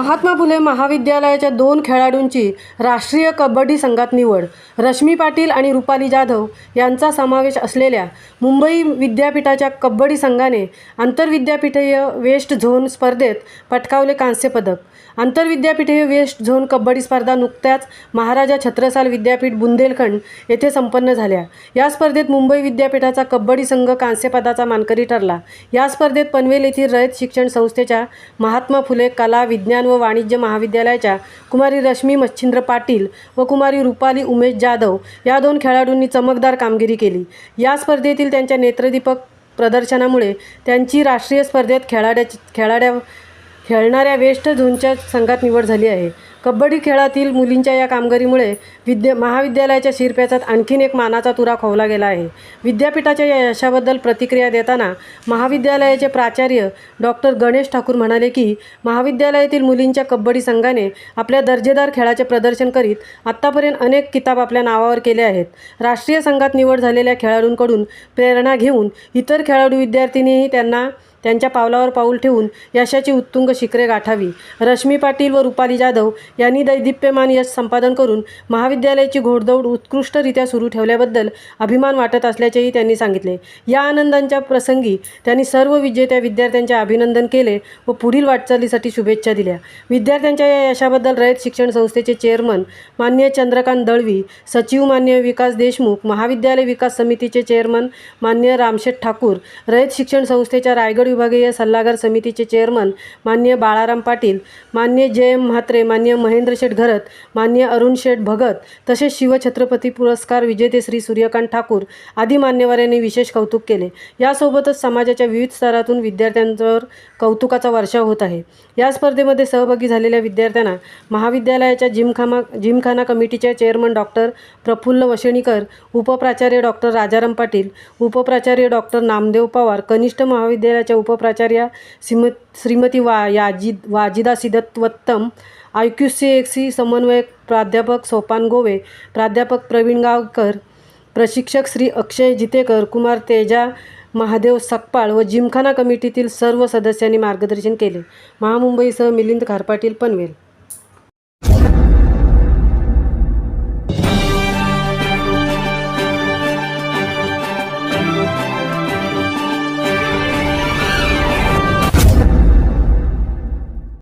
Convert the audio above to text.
महात्मा फुले महाविद्यालयाच्या दोन खेळाडूंची राष्ट्रीय कबड्डी संघात निवड. रश्मी पाटील आणि रुपाली जाधव यांचा समावेश असलेल्या मुंबई विद्यापीठाच्या कबड्डी संघाने आंतरविद्यापीठीय वेस्ट झोन स्पर्धेत पटकावले कांस्यपदक आंतरविद्यापीठीय वेस्ट झोन कबड्डी स्पर्धा नुकत्याच महाराजा छत्रसाल विद्यापीठ बुंदेलखंड येथे संपन्न झाल्या. या स्पर्धेत मुंबई विद्यापीठाचा कबड्डी संघ कांस्यपदाचा मानकरी ठरला. या स्पर्धेत पनवेल येथील रयत शिक्षण संस्थेच्या महात्मा फुले कला विज्ञान व वाणिज्य महाविद्यालयाच्या कुमारी रश्मी मच्छिंद्र पाटील व कुमारी रुपाली उमेश जाधव या दोन खेळाडूंनी चमकदार कामगिरी केली. या स्पर्धेतील त्यांच्या नेत्रदीपक प्रदर्शनामुळे त्यांची राष्ट्रीय स्पर्धेत खेळाड्याची खेळाड्या खेळणाऱ्या वेस्ट झोनच्या संघात निवड झाली आहे. कबड्डी खेळातील मुलींच्या या कामगिरीमुळे विद्या महाविद्यालयाच्या शिरप्याचात आणखीन एक मानाचा तुरा खोवला गेला आहे. विद्यापीठाच्या या यशाबद्दल प्रतिक्रिया देताना महाविद्यालयाचे प्राचार्य डॉक्टर गणेश ठाकूर म्हणाले की महाविद्यालयातील मुलींच्या कबड्डी संघाने आपल्या दर्जेदार खेळाचे प्रदर्शन करीत आत्तापर्यंत अनेक किताब आपल्या नावावर केले आहेत. राष्ट्रीय संघात निवड झालेल्या खेळाडूंकडून प्रेरणा घेऊन इतर खेळाडू विद्यार्थिनीही त्यांना त्यांच्या पावलावर पाऊल ठेवून यशाची उत्तुंग शिखरे गाठावी. रश्मी पाटील व रुपाली जाधव यांनी दैदिप्यमान यश संपादन करून महाविद्यालयाची घोडदौड उत्कृष्टरित्या सुरू ठेवल्याबद्दल अभिमान वाटत असल्याचेही त्यांनी सांगितले. या आनंदांच्या प्रसंगी त्यांनी सर्व विजेत्या विद्यार्थ्यांचे अभिनंदन केले व पुढील वाटचालीसाठी शुभेच्छा दिल्या. विद्यार्थ्यांच्या या यशाबद्दल रयत शिक्षण संस्थेचे चेअरमन मान्य चंद्रकांत दळवी सचिव मान्य विकास देशमुख महाविद्यालय विकास समितीचे चेअरमन मान्य रामशेठ ठाकूर रयत शिक्षण संस्थेच्या रायगड विभागीय सल्लागार समितीचे चेअरमन मान्य बाळाराम पाटील मान्य जय एम म्हात्रे मान्य महेंद्र शेठ घरत मान्य अरुण शेठ भगत तसेच शिवछत्रपती पुरस्कार विजेते श्री सूर्यकांत ठाकूर आदी मान्यवरांनी विशेष कौतुक केले. यासोबतच समाजाच्या विविध स्तरातून विद्यार्थ्यांवर कौतुकाचा वर्षाव होत आहे. या स्पर्धेमध्ये सहभागी झालेल्या विद्यार्थ्यांना महाविद्यालयाच्या जिमखामा जिमखाना कमिटीच्या चेअरमन डॉक्टर प्रफुल्ल वशेणीकर उपप्राचार्य डॉक्टर राजाराम पाटील उपप्राचार्य डॉक्टर नामदेव पवार कनिष्ठ महाविद्यालयाच्या उपप्राचार्या श्रीम श्रीमती वा याजी वाजिदा सिदत्वत्तम आय क्यू सी एक्सी समन्वयक प्राध्यापक सोपान गोवे प्राध्यापक प्रवीण गावकर प्रशिक्षक श्री अक्षय जितेकर कुमार तेजा महादेव सकपाळ व जिमखाना कमिटीतील सर्व सदस्यांनी मार्गदर्शन केले. महामुंबईसह मिलिंद खारपाटील पनवेल.